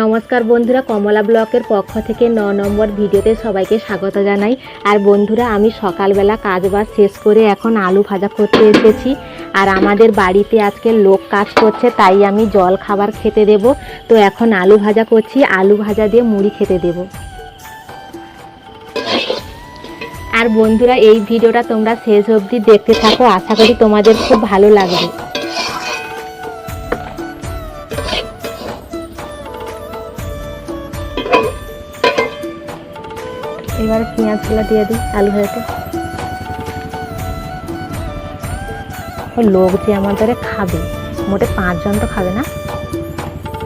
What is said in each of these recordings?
নমস্কার বন্ধুরা, কমলা ব্লকের পক্ষ থেকে ন নম্বর ভিডিওতে সবাইকে স্বাগত জানাই। আর বন্ধুরা, আমি সকালবেলা কাজ বাজ শেষ করে এখন আলু ভাজা করতে এসেছি। আর আমাদের বাড়িতে আজকে লোক কাজ করছে, তাই আমি জল খাবার খেতে দেব। তো এখন আলু ভাজা করছি, আলু ভাজা দিয়ে মুড়ি খেতে দেব। আর বন্ধুরা, এই ভিডিওটা তোমরা শেষ অবধি দেখতে থাকো, আশা করি তোমাদের খুব ভালো লাগবে। এবারে পেঁয়াজগুলো দিয়ে দিই, আলু ভাজাতে লোক যে আমাদের খাবে, মোটে পাঁচজন তো খাবে না?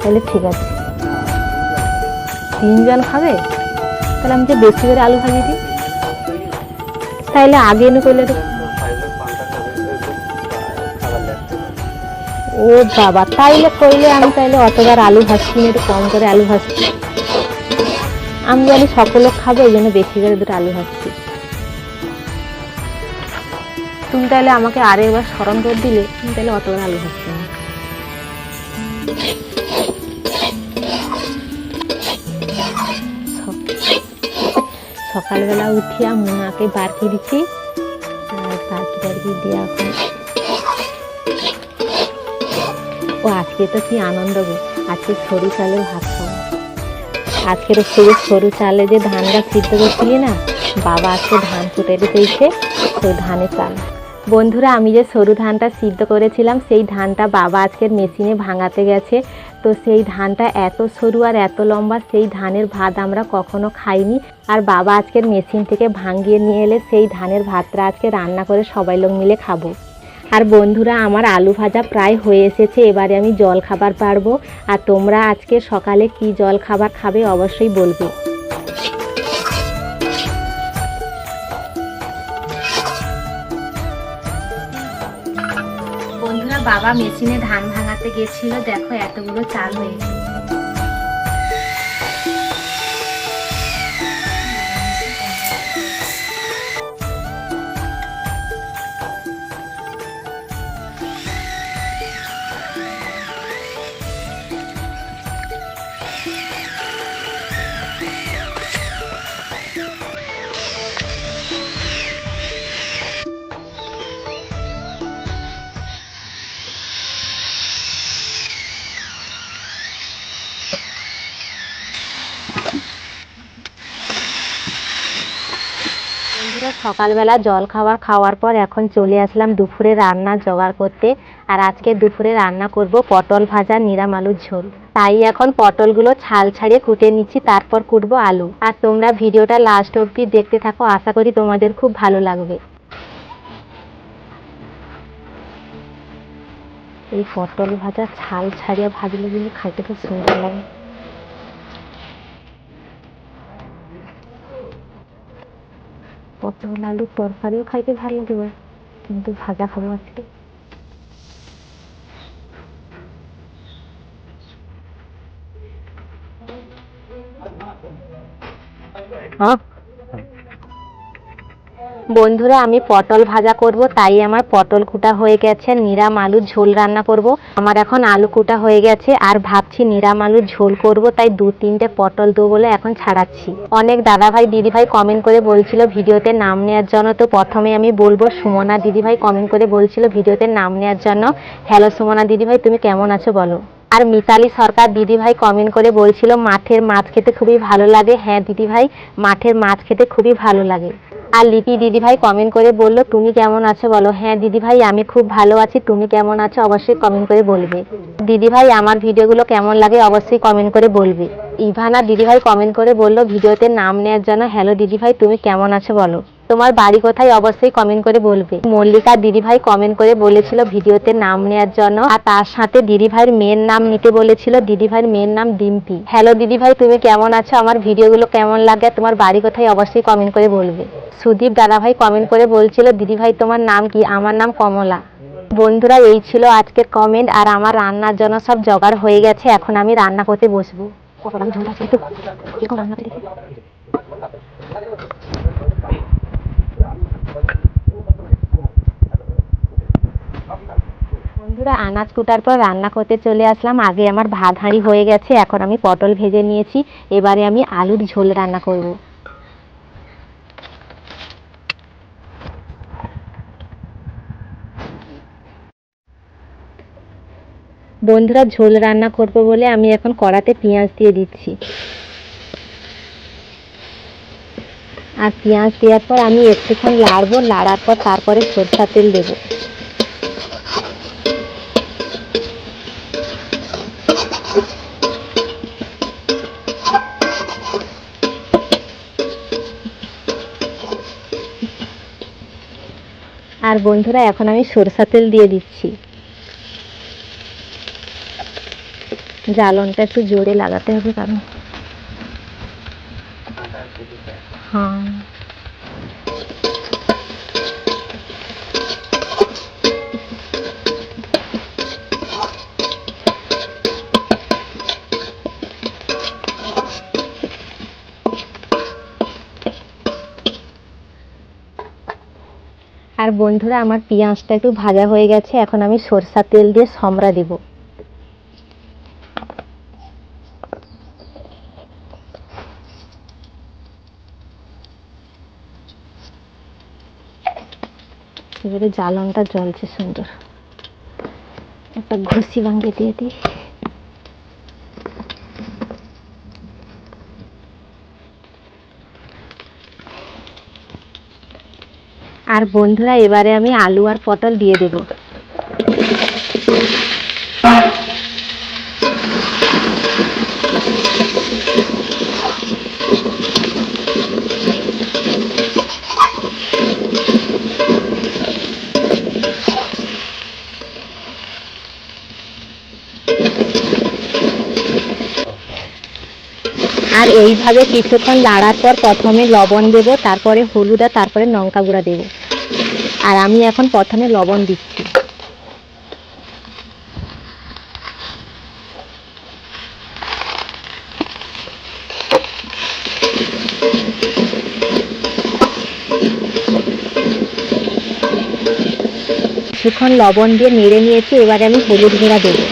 তাহলে ঠিক আছে। তিনজন খাবে? তাহলে আমি যে বেশি করে আলু ভাজি দিই। তাহলে আগে এনে করলে ও বাবা, তাইলে কইলে আমি তাইলে অতবার আলু ভাজছি একটু কম করে আলু ভাজছি। আমি জানি সকলে খাবে ওই জন্য বেশি করে দুটো আলু ভাজছি। তুমি তাহলে আমাকে আরেকবার স্মরণ করে দিলে, তুমি তাহলে অতবার আলু ভাজছি না। সকালবেলা উঠিয়া মুনাকে বারকি দিচ্ছি আর বারকি দিয়ে ও আজকে তো কি আনন্দ গো, আজকে সরু চালের ভাত খাব। আজকের শুধু সরু চালে যে ধানটা সিদ্ধ করছিলি না, বাবা আজকে ধান কুটে দিতেছে সেই ধানে চাল। বন্ধুরা, আমি যে সরু ধানটা সিদ্ধ করেছিলাম, সেই ধানটা বাবা আজকের মেশিনে ভাঙাতে গেছে। তো সেই ধানটা এত সরু আর এত লম্বা, সেই ধানের ভাত আমরা কখনো খাইনি। আর বাবা আজকের মেশিন থেকে ভাঙিয়ে নিয়ে এলে সেই ধানের ভাতটা আজকে রান্না করে সবাই লোক মিলে খাব। আর বন্ধুরা, আমার আলু ভাজা প্রায় হয়ে এসেছে, এবারে আমি জল খাবার পারব। আর তোমরা আজকে সকালে কি জল খাবার খাবে অবশ্যই বলবে। বন্ধুরা, বাবা মেশিনে ধান ভাঙাতে গেছিল, দেখো এতগুলো চাল হয়েছে। বন্ধুরা, সকালবেলা জল খাবার খাওয়ার পর এখন চলে আসলাম দুপুরে রান্না জোগাড় করতে। আর আজকে দুপুরে রান্না করব পটল ভাজা নিরাম আলুর ঝোল। তাই এখন পটলগুলো ছাল ছাড়িয়ে কুটে নিচ্ছি, তারপর কুটবো আলু। আর তোমরা ভিডিওটা লাস্ট অবধি দেখতে থাকো, আশা করি তোমাদের খুব ভালো লাগবে। এই পটল ভাজা ছাল ছাড়িয়ে ভাজলে কিন্তু খাইতে খুব সুন্দর লাগে। পটল আলু তরকারিও খাইতে ভালো লাগবে কিন্তু ভাজা খাব আজকে হ্যাঁ বন্ধুরা, আমি পটল ভাজা করব, তাই আমার পটল কুটা হয়ে গেছে, নিরাম আলুর ঝোল রান্না করব। আমার এখন আলু কুটা হয়ে গেছে, আর ভাবছি নিরাম আলুর ঝোল করব, তাই দু তিনটে পটল দেবো বলে এখন ছাড়াচ্ছি। অনেক দাদা ভাই দিদি ভাই কমেন্ট করে বলছিল ভিডিওতে নাম নেওয়ার জন্য, তো প্রথমে আমি বলব সুমনা দিদি ভাই কমেন্ট করে বলছিল ভিডিওতে নাম নেওয়ার জন্য। হ্যালো সুমনা দিদি ভাই তুমি কেমন আছো বলো। আর মিতালি সরকার দিদি ভাই কমেন্ট করে বলছিল, মাঠের মাছ খেতে খুবই ভালো লাগে। হ্যাঁ দিদি ভাই মাঠের মাছ খেতে খুবই ভালো লাগে। আর লিপি দিদি ভাই কমেন্ট করে বলল, তুমি কেমন আছো? বলো হ্যাঁ দিদি ভাই আমি খুব ভালো আছি। তুমি কেমন আছো? অবশ্যই কমেন্ট করে বলবে। দিদি ভাই আমার ভিডিওগুলো কেমন লাগে অবশ্যই কমেন্ট করে বলবে। ইভানা দিদি ভাই কমেন্ট করে বলল, ভিডিওতে নাম নেওয়ার জন্য, হ্যালো দিদি ভাই তুমি কেমন আছো বলো। তোমার বাড়ি কোথায় অবশ্যই কমেন্ট করে বলবে। মল্লিকা দিদি ভাই কমেন্ট করে বলেছিল ভিডিওতে নাম নেওয়ার জন্য, আর তার সাথে দিদি ভাইয়ের মেয়ের নাম নিতে বলেছিল দিদি ভাইয়ের মেয়ের নাম ডিম্পি। হ্যালো দিদি ভাই তুমি কেমন আছো? আমার ভিডিওগুলো কেমন লাগে? তোমার বাড়ি কোথায় অবশ্যই কমেন্ট করে বলবে। সুদীপ দাদা ভাই কমেন্ট করে বলছিল দিদি ভাই তোমার নাম কি? আমার নাম কমলা। বন্ধুরা, এই ছিল আজকের কমেন্ট আর আমার রান্নার জন্য সব জোগাড় হয়ে গেছে। এখন আমি রান্না করতে বসবো। রান্না বন্ধুরা আনাজ কুটার পর রান্না করতে চলে আসলাম। আগে আমার ভাত হাঁড়ি হয়ে গেছে, এখন আমি পটল ভেজে নিয়েছি। এবারে আমি আলুর ঝোল রান্না করব। বন্ধুরা, ঝোল রান্না করব বলে আমি এখন কড়াতে পেঁয়াজ দিয়ে দিচ্ছি। আর পেঁয়াজ দেওয়ার পর আমি একটুক্ষণ লাড়বো, লাড়ার পর তারপরে সরষা তেল দেবো। আর বন্ধুরা এখন আমি সরষা তেল দিয়ে দিচ্ছি। জ্বালনটা একটু জোরে লাগাতে হবে কারণ আর বন্ধুরা, আমার পেঁয়াজটা একটু ভাজা হয়ে গেছে, এখন আমি সরষা তেল দিয়ে সমরা দেব। এবারে জ্বালনটা জ্বলছে সুন্দর। একটা ঘুষি ভাঙে দিয়ে দিই। আর বন্ধুরা এবারে আমি আলু আর পটল দিয়ে দেব। আর এইভাবে কিছুক্ষণ লাড়ার পর প্রথমে লবণ দেব, তারপরে হলুদ আর তারপরে লঙ্কা গুঁড়া দেব। আর আমি এখন প্রথমে লবণ দিচ্ছি। কিছুক্ষণ লবণ দিয়ে নেড়ে নিয়েছি, এবারে আমি হলুদ গুঁড়া দেবো।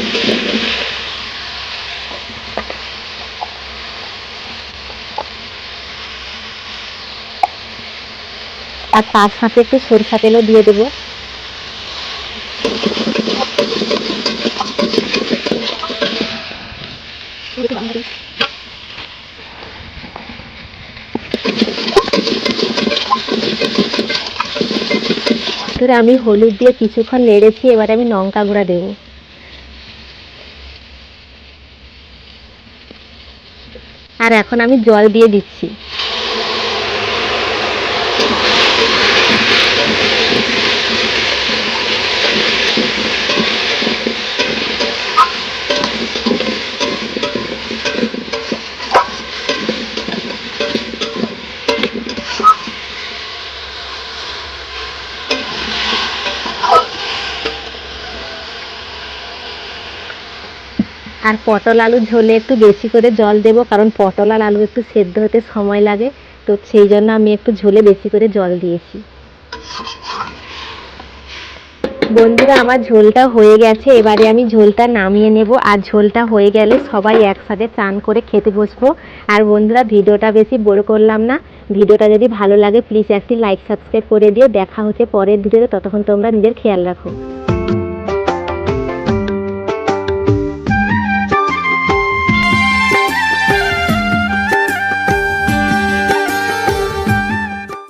আর তার সাথে একটু সরিষা তেলও দিয়ে দেবো। আমি হলুদ দিয়ে কিছুক্ষণ নেড়েছি, এবারে আমি লঙ্কা গুঁড়া দেবো। আর এখন আমি জল দিয়ে দিচ্ছি। আর পটল আলু ঝোলে একটু বেশি করে জল দেবো, কারণ পটল আর আলু একটু সেদ্ধ হতে সময় লাগে, তো সেই জন্য আমি একটু ঝোলে বেশি করে জল দিয়েছি। বন্ধুরা, আমার ঝোলটা হয়ে গেছে, এবারে আমি ঝোলটা নামিয়ে নেব, আর ঝোলটা হয়ে গেলে সবাই একসাথে চান করে খেতে বসবো। আর বন্ধুরা, ভিডিওটা বেশি বড় করলাম না, ভিডিওটা যদি ভালো লাগে প্লিজ একটি লাইক সাবস্ক্রাইব করে দিও, দেখা হচ্ছে পরের ভিডিওতে, ততক্ষণ তোমরা নিজের খেয়াল রাখো।